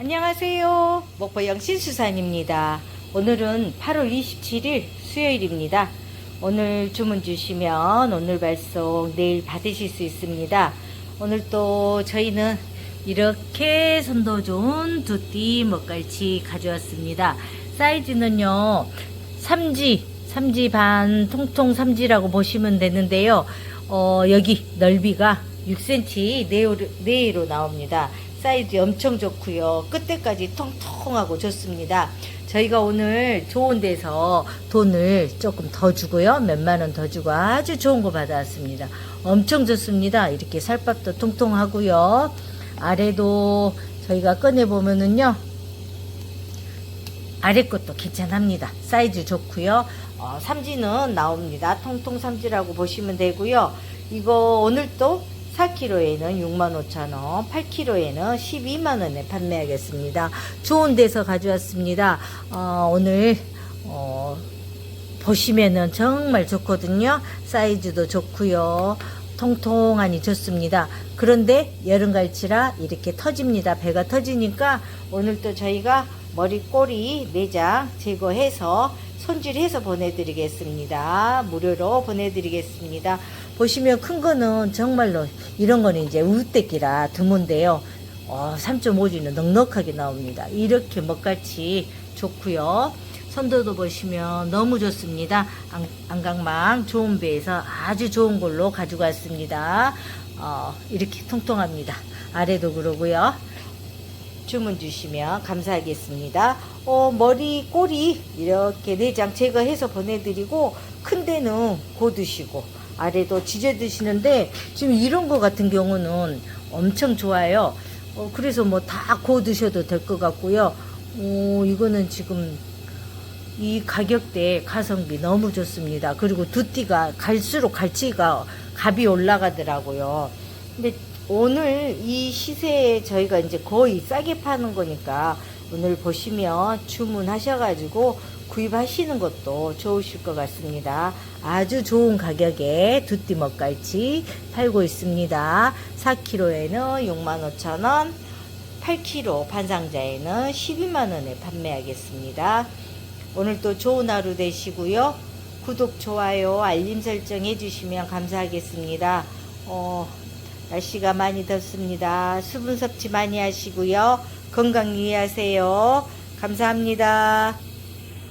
안녕하세요. 먹보영 신수산입니다. 오늘은 8월 27일 수요일입니다. 오늘 주문 주시면 오늘 발송 내일 받으실 수 있습니다. 오늘 또 저희는 이렇게 선도 좋은 두띠 먹갈치 가져왔습니다. 사이즈는요, 3지, 3지 반, 통통 3지라고 보시면 되는데요. 어, 여기 넓이가 6cm 네로, 네로 나옵니다. 사이즈 엄청 좋고요. 끝에까지 통통하고 좋습니다. 저희가 오늘 좋은 데서 돈을 조금 더 주고요. 몇만 원 더 주고 아주 좋은 거 받아왔습니다. 엄청 좋습니다. 이렇게 살밥도 통통하고요. 아래도 저희가 꺼내보면은요. 아래 것도 괜찮합니다. 사이즈 좋고요. 어, 삼지는 나옵니다. 통통 삼지라고 보시면 되고요. 이거 오늘 또 4kg에는 65,000원, 8kg에는 12만원에 판매하겠습니다. 좋은 데서 가져왔습니다. 어, 오늘, 어, 보시면은 정말 좋거든요. 사이즈도 좋고요. 통통하니 좋습니다. 그런데 여름갈치라 이렇게 터집니다. 배가 터지니까 오늘 또 저희가 머리 꼬리 내장 제거해서 손질해서 보내드리겠습니다. 무료로 보내드리겠습니다. 보시면 큰 거는 정말로 이런 거는 이제 우대기라 드문데요. 어, 3.5G는 넉넉하게 나옵니다. 이렇게 먹같이 좋고요. 선도도 보시면 너무 좋습니다. 안, 안강망 좋은 배에서 아주 좋은 걸로 가지고 왔습니다. 어, 이렇게 통통합니다. 아래도 그러고요. 주문 주시면 감사하겠습니다. 어, 머리, 꼬리 이렇게 내장 제거해서 보내드리고 큰 데는 고드시고 아래도 지져 드시는데 지금 이런 거 같은 경우는 엄청 좋아요. 어, 그래서 뭐 다 고 드셔도 될 것 같고요. 어, 이거는 지금 이 가격대 가성비 너무 좋습니다. 그리고 두띠가 갈수록 갈치가 값이 올라가더라고요. 근데 오늘 이 시세에 저희가 이제 거의 싸게 파는 거니까 오늘 보시면 주문하셔가지고 구입하시는 것도 좋으실 것 같습니다. 아주 좋은 가격에 두띠 먹갈치 팔고 있습니다. 4kg에는 65,000원, 8kg 반상자에는 12만원에 판매하겠습니다. 오늘 또 좋은 하루 되시고요. 구독, 좋아요, 알림 설정 해주시면 감사하겠습니다. 어, 날씨가 많이 덥습니다. 수분 섭취 많이 하시고요. 건강 유의하세요. 감사합니다.